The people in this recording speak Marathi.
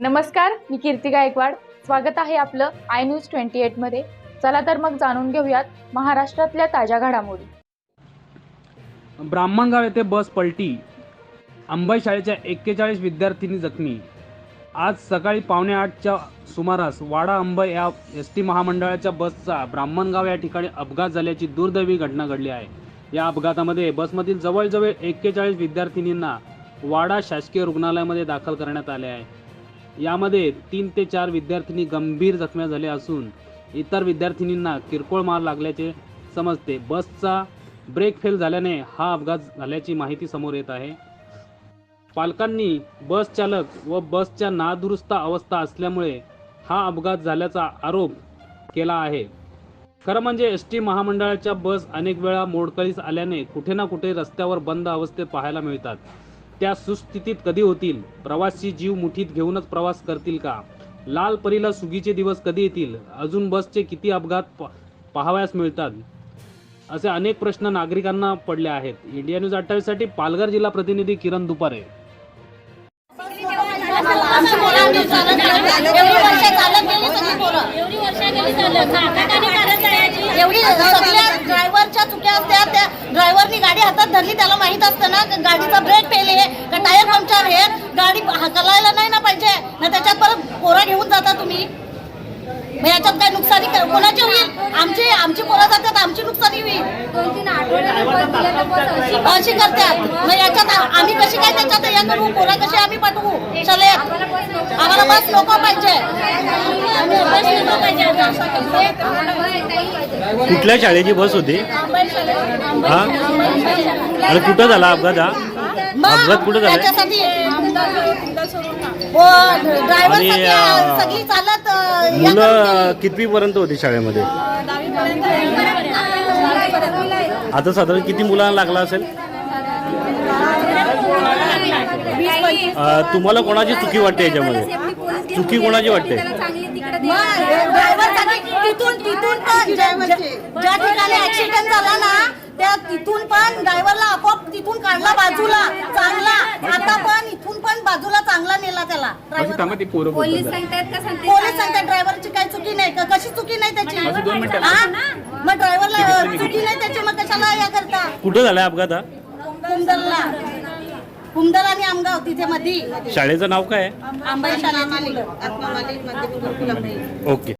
नमस्कार मी कीर्ती गायकवाड. स्वागत आहे आपलं आय न्यूज ट्वेंटी एटमध्ये चला तर मग जाणून घेऊयात महाराष्ट्रातल्या ताज्या घडामोडी. ब्राह्मणगाव येथे बस पलटी. अंबाई शाळेच्या एक्केचाळीस विद्यार्थिनी जखमी. आज सकाळी पावणे आठच्या सुमारास वाडा अंबाई या एस टी महामंडळाच्या बसचा ब्राह्मणगाव या ठिकाणी अपघात झाल्याची दुर्दैवी घटना घडली आहे. या अपघातामध्ये बसमधील जवळजवळ एक्केचाळीस विद्यार्थिनींना वाडा शासकीय रुग्णालयामध्ये दाखल करण्यात आले आहे. यामध्ये तीन ते चार विद्यार्थिनी गंभीर जखम्या झाल्या असून इतर विद्यार्थिनींना किरकोळ मार लागल्याचे समजते. बसचा ब्रेक फेल झाल्याने हा अपघात झाल्याची माहिती समोर येत आहे. पालकांनी बस चालक व बसच्या नादुरुस्त अवस्था असल्यामुळे हा अपघात झाल्याचा आरोप केला आहे. खरं म्हणजे एस टी महामंडळाच्या बस अनेक वेळा मोडकळीस आल्याने कुठे ना कुठे रस्त्यावर बंद अवस्थेत पाहायला मिळतात. त्या सुस्थितीत कधी होतील? प्रवासी जीव मुठीत घेऊनच प्रवास करतील का? लाल परीला सुगीचे दिवस कधी येतील? अजून बसचे किती अपघात प- पाहावयास मिळतात? असे अनेक प्रश्न नागरिकांना पडले आहेत. इंडिया न्यूज अठ्ठावीससाठी पालघर जिल्हा प्रतिनिधी किरण दुपारे. एवढी असत्या त्या ड्रायव्हरनी गाडी हातात धरली त्याला माहीत असतं ना का गाडीचा ब्रेक फेल आहे का टायर पंक्चर आहे गाडी हकलायला नाही ना पाहिजे ना त्याच्यात परत पोरं घेऊन जाता तुम्ही. मग याच्यात काय नुकसानी कोणाची होईल? आमची आमची पोरं जातात आमची नुकसानी होईल. अशी करतात. मग याच्यात आम्ही कशी काय त्याच्यात हे करू? पोरं कशी आम्ही पाठवू? शाळेत आम्हाला बस लोक पाहिजे. बस लोकं पाहिजे कुठल्या शाळेची बस होती? हा? आणि कुठं झाला अपघात हा? अपघात कुठं? त्याच्यासाठी हो ड्रायव्हर आणि, सगळी अं, सगळी चालत अं, या करून मुलं कितवी पर्यंत होती शाळेमध्ये? आता साधारण किती मुलांना लागला असेल? अं, तुम्हाला कोणाची चुकी वाटते याच्यामध्ये? चुकी कोणाची वाटते? मग ड्रायव्हर सगळी तिथून तिथून पण ज्या ज्या ठिकाणी ऍक्सिडेंट झाला ना त्या तिथून पण ड्रायव्हरला आपोआप तिथून काढला बाजूला चांगला. आता पण इथून पण बाजूला चांगला नेला त्याला. पोलीस सांगतायत का सांगते? पोलीस सांगतात ड्रायव्हरची काही चुकी नाही का? कशी चुकी नाही त्याची? हा? मग ड्रायव्हरला चुकी नाही त्याची मग कशाला या करता? कुठं झालाय अपघात हा? कुमदलला कुमदल आणि आमगाव तिथे मध्ये शाळेचं नाव काय? आहे आंबाई शाळेची मुलं ओके.